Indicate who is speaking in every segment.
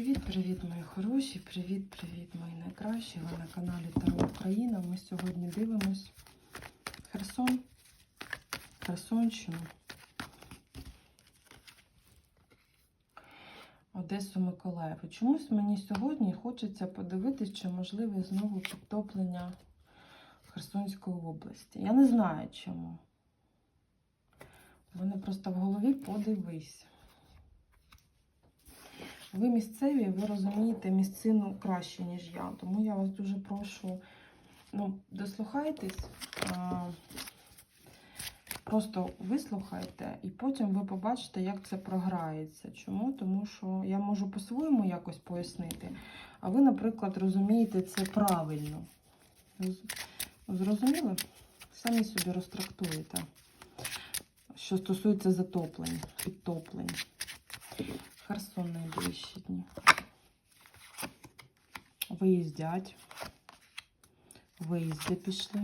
Speaker 1: Привіт-привіт, мої хороші! Привіт-привіт, мої найкращі! Ви на каналі Таро Україна. Ми сьогодні дивимось Херсон, Херсонщину, Одесу Миколаєву. Чомусь мені сьогодні хочеться подивитись, чи можливе знову підтоплення Херсонської області. Я не знаю чому. У мене просто в голові подивись. Ви місцеві, ви розумієте місцину краще, ніж я. Тому я вас дуже прошу, ну, дослухайтесь, просто вислухайте, і потім ви побачите, як це програється. Чому? Тому що я можу по-своєму якось пояснити, а ви, наприклад, розумієте це правильно. Роз- Зрозуміли? Самі собі розтрактуєте, що стосується затоплень, підтоплень. Херсон найближчі дні. Виїздять. Виїзди пішли.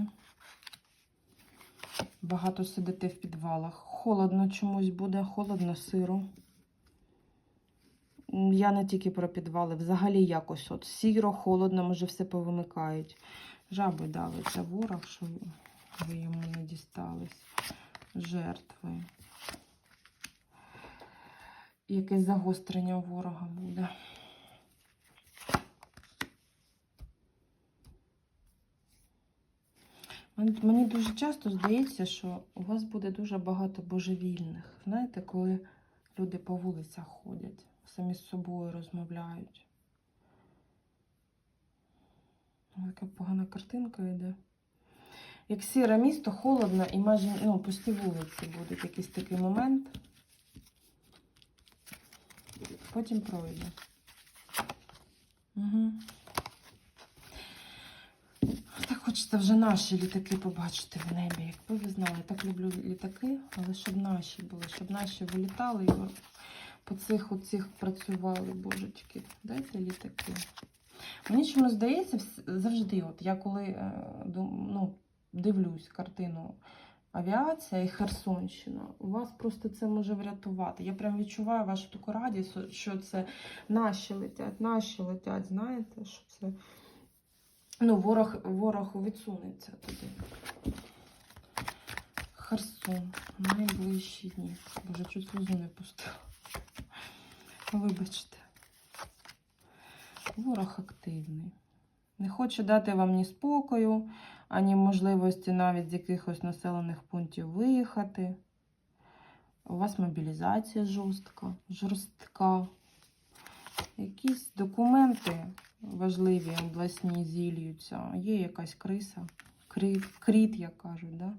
Speaker 1: Багато сидите в підвалах. Холодно чомусь буде, холодно сиро. Я не тільки про підвали, взагалі якось от сіро, холодно, може все повимикають. Жаби давиться ворог, що ви йому не дістались. Жертви якесь загострення у ворога буде. Мені- дуже часто здається, що у вас буде дуже багато божевільних. Знаєте, коли люди по вулицях ходять, самі з собою розмовляють. Така погана картинка йде. Як сіре місто, холодно і майже ну, пусті вулиці будуть якийсь такий момент. Потім пройде. Угу. Так хочеться вже наші літаки побачити в небі. Якби ви знали, я так люблю літаки, але щоб наші були, щоб наші вилітали і по цих оцих працювали, божечки. Дайте літаки. Мені чомусь здається, завжди, от я коли е, ну, дивлюсь картину авіація і Херсонщина, у вас просто це може врятувати. Я прям відчуваю вашу таку радість, що це наші летять, наші летять, знаєте, що це ну, ворог, ворог відсунеться туди. Херсон, найближчі дні. Боже, чуть сльозу не пустила. Вибачте. Ворог активний. Не хоче дати вам ні спокою, ані можливості навіть з якихось населених пунктів виїхати. У вас мобілізація жорстка, жорстка. Якісь документи важливі обласні зілюються. Є якась криса, кріт, кріт як кажуть, да?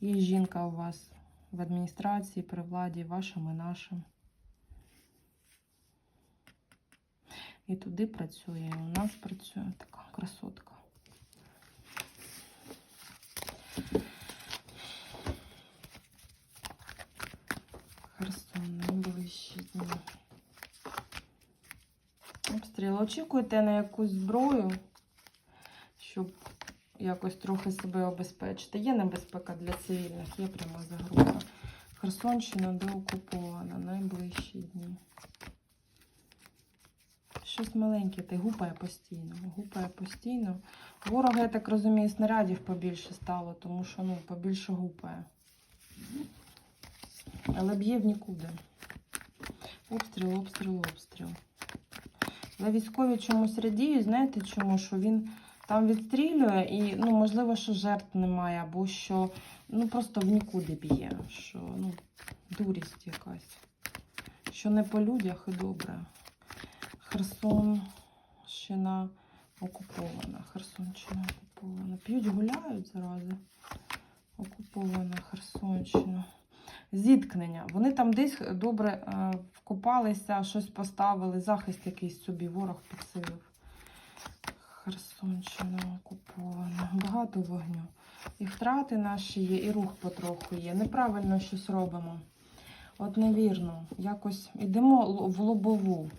Speaker 1: Є жінка у вас в адміністрації, при владі, вашим і нашим. І туди працює, і у нас працює така красотка. Херсон, найближчі дні. Обстріл. Очікуйте на якусь зброю, щоб якось трохи себе обезпечити. Є небезпека для цивільних, є пряма загроза. Херсонщина деокупована, найближчі дні. Щось маленьке, й гупає постійно. Гупає постійно. Ворога, я так розумію, снарядів побільше стало, тому що ну, побільше гупає. Але б'є в нікуди. Обстріл, обстріл, обстріл. Але військові чомусь радіють, знаєте чому? Що він там відстрілює і, ну, можливо, що жертв немає, або що ну, просто в нікуди б'є. Що ну, дурість якась. Що не по людях і добре. Херсонщина окупована. Херсонщина окупована. П'ють, гуляють зарази. Окупована Херсонщина. Зіткнення. Вони там десь добре е, вкопалися, щось поставили, захист якийсь собі ворог підсилив. Херсонщина окупована. Багато вогню. І втрати наші є, і рух потроху є. Неправильно щось робимо. От невірно. Якось йдемо в лобову.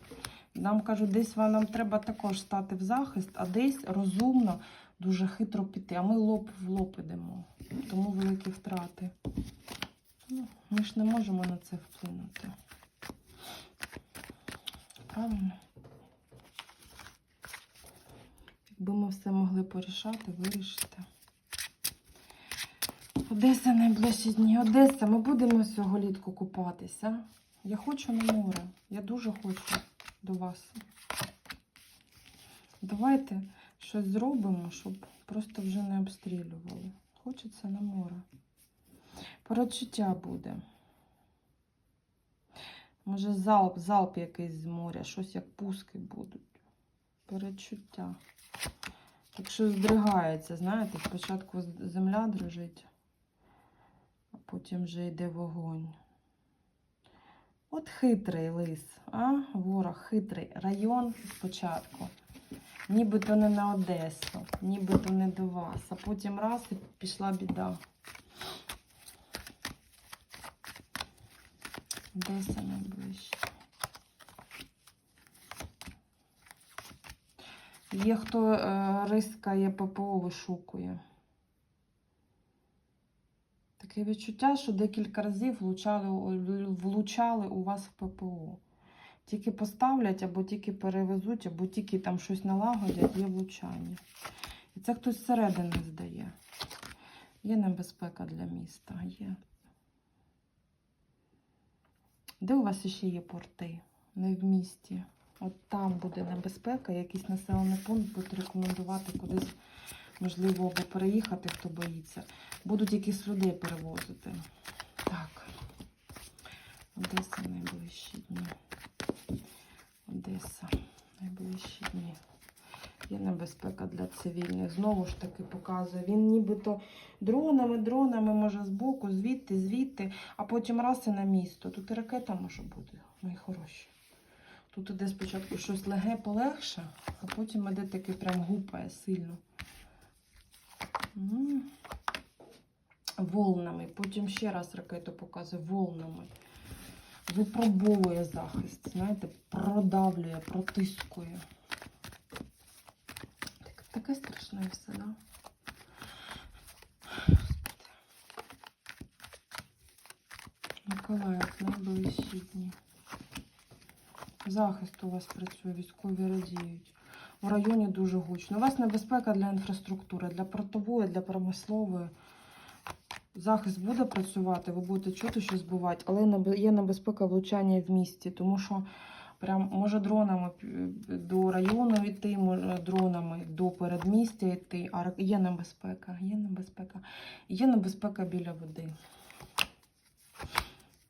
Speaker 1: Нам кажуть, десь нам треба також стати в захист, а десь розумно, дуже хитро піти. А ми лоб в лоб ідемо. Тому великі втрати. Ну, Ми ж не можемо на це вплинути. Правильно? Якби ми все могли порішати, вирішити. Одеса найближчі дні. Одеса, ми будемо цього літку купатися. Я хочу на море. Я дуже хочу до вас. Давайте щось зробимо, щоб просто вже не обстрілювали. Хочеться на море. Перечуття буде. Може, залп, залп якийсь з моря, щось як пуски будуть. Перечуття. Так що здригається, знаєте, спочатку земля дрожить, а потім вже йде вогонь. От хитрий лис, а? Ворог хитрий. Район спочатку. Нібито не на Одесу, нібито не до вас, а потім раз і пішла біда. Одеса найближче. Є хто е, рискає ППО вишукує. Таке відчуття, що декілька разів влучали, влучали у вас в ППО. Тільки поставлять, або тільки перевезуть, або тільки там щось налагодять, є влучання. І це хтось зсередини здає. Є небезпека для міста. Є. Де у вас ще є порти? Не в місті. От там буде небезпека, якийсь населений пункт будуть рекомендувати кудись, можливо, або переїхати, хто боїться. Будуть якісь людей перевозити. Так. Одеса найближчі дні. Одеса найближчі дні. Є небезпека для цивільних. Знову ж таки показує. Він нібито дронами, дронами може збоку, звідти, звідти, а потім раз і на місто. Тут і ракета може бути, мої хороші. Тут іде спочатку щось леге полегше, а потім іде таки прям гупає сильно. Волнами. Потім ще раз ракету показує волнами. Випробовує захист, знаєте, продавлює, протискує. Таке страшне все, да? Миколаїв, найближчі. Захист у вас працює, військові радіють. В районі дуже гучно. У вас небезпека для інфраструктури, для портової, для промислової. Захист буде працювати, ви будете чути, що збивати, але є небезпека влучання в місті, тому що прям може дронами до району йти, може дронами до передмістя йти, а є небезпека, є небезпека. Є небезпека біля води.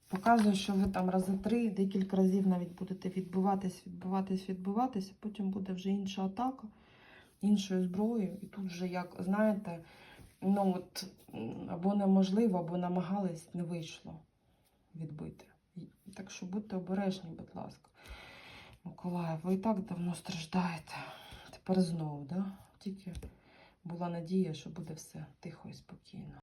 Speaker 1: Показує, що ви там рази три, декілька разів навіть будете відбиватись, відбиватись, відбиватись, а потім буде вже інша атака, іншою зброєю. І тут вже, як знаєте, ну от або неможливо, або намагались, не вийшло відбити. Так що будьте обережні, будь ласка. Миколаїв, ви і так давно страждаєте. Тепер знову, да? Тільки була надія, що буде все тихо і спокійно.